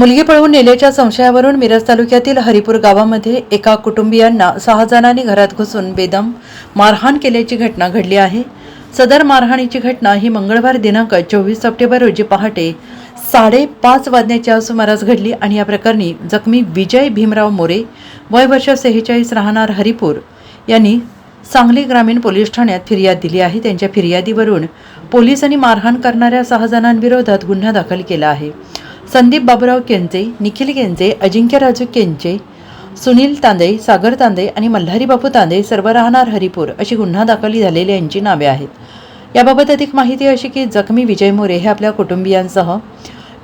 मुलगी पळवून नेल्याच्या संशयावरून मिरज तालुक्यातील हरिपूर गावामध्ये एका कुटुंबियांना सहा जणांनी घरात घुसून बेदम मारहाण केल्याची घटना घडली आहे. सदर मारहाणीची घटना ही मंगळवार दिनांक चोवीस सप्टेंबर रोजी पहाटे साडेपाच वाजण्याच्या सुमारास घडली आणि या प्रकरणी जखमी विजय भीमराव मोरे वय वर्ष सेहेचाळीस राहणार हरिपूर यांनी सांगली ग्रामीण पोलीस ठाण्यात फिर्याद दिली आहे. त्यांच्या फिर्यादीवरून पोलिसांनी मारहाण करणाऱ्या सहा जणांविरोधात गुन्हा दाखल केला आहे. संदीप बाबुराव केंचे निखिल केंचे अजिंक्य राजू केंचे सुनील तांदे सागर तांदे आणि मल्हारी बापू तांदे सर्व राहणार हरिपूर अशी गुन्हा दाखल झालेली यांची नावे आहेत. याबाबत अधिक माहिती अशी की जखमी विजय मोरे हे आपल्या कुटुंबियांसह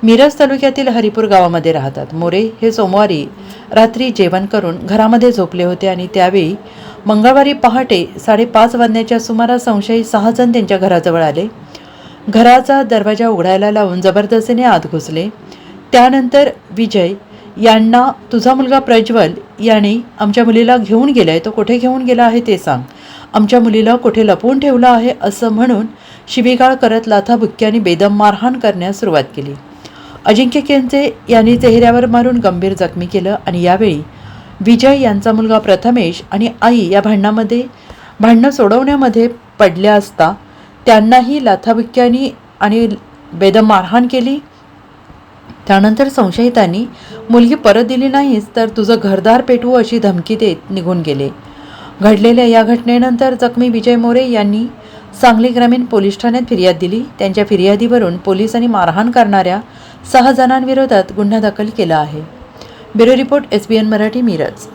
मिरज तालुक्यातील हरिपूर गावामध्ये राहतात. मोरे हे सोमवारी रात्री जेवण करून घरामध्ये झोपले होते आणि त्यावेळी मंगळवारी पहाटे साडेपाच वाजण्याच्या सुमारास संशयी सहा जण त्यांच्या घराजवळ आले. घराचा दरवाजा उघडायला लावून जबरदस्तीने आत घुसले. त्यानंतर विजय यांना तुझा मुलगा प्रज्वल याने आमच्या मुलीला घेऊन गेला आहे तो कुठे घेऊन गेला आहे ते सांग. आमच्या मुलीला कुठे लपवून ठेवलं आहे असं म्हणून शिवीगाळ करत लाथाबुक्क्याने बेदम मारहाण करण्यास सुरुवात केली. अजिंक्य केंचे यांनी चेहऱ्यावर मारून गंभीर जखमी केलं आणि यावेळी विजय यांचा मुलगा प्रथमेश आणि आई या भांडणामध्ये भांडणं सोडवण्यामध्ये पडल्या असता त्यांनाही लाथाबुक्क्यांनी आणि बेदम मारहाण केली. त्यानंतर संशयितांनी मुलगी परत दिली नाहीस तर तुझं घरदार पेटवू अशी धमकी देत निघून गेले. घडलेल्या या घटनेनंतर जखमी विजय मोरे यांनी सांगली ग्रामीण पोलीस ठाण्यात फिर्याद दिली. त्यांच्या फिर्यादीवरून पोलिसांनी मारहाण करणाऱ्या सहा जणांविरोधात गुन्हा दाखल केला आहे. Bureau report S B N Marathi Miraj.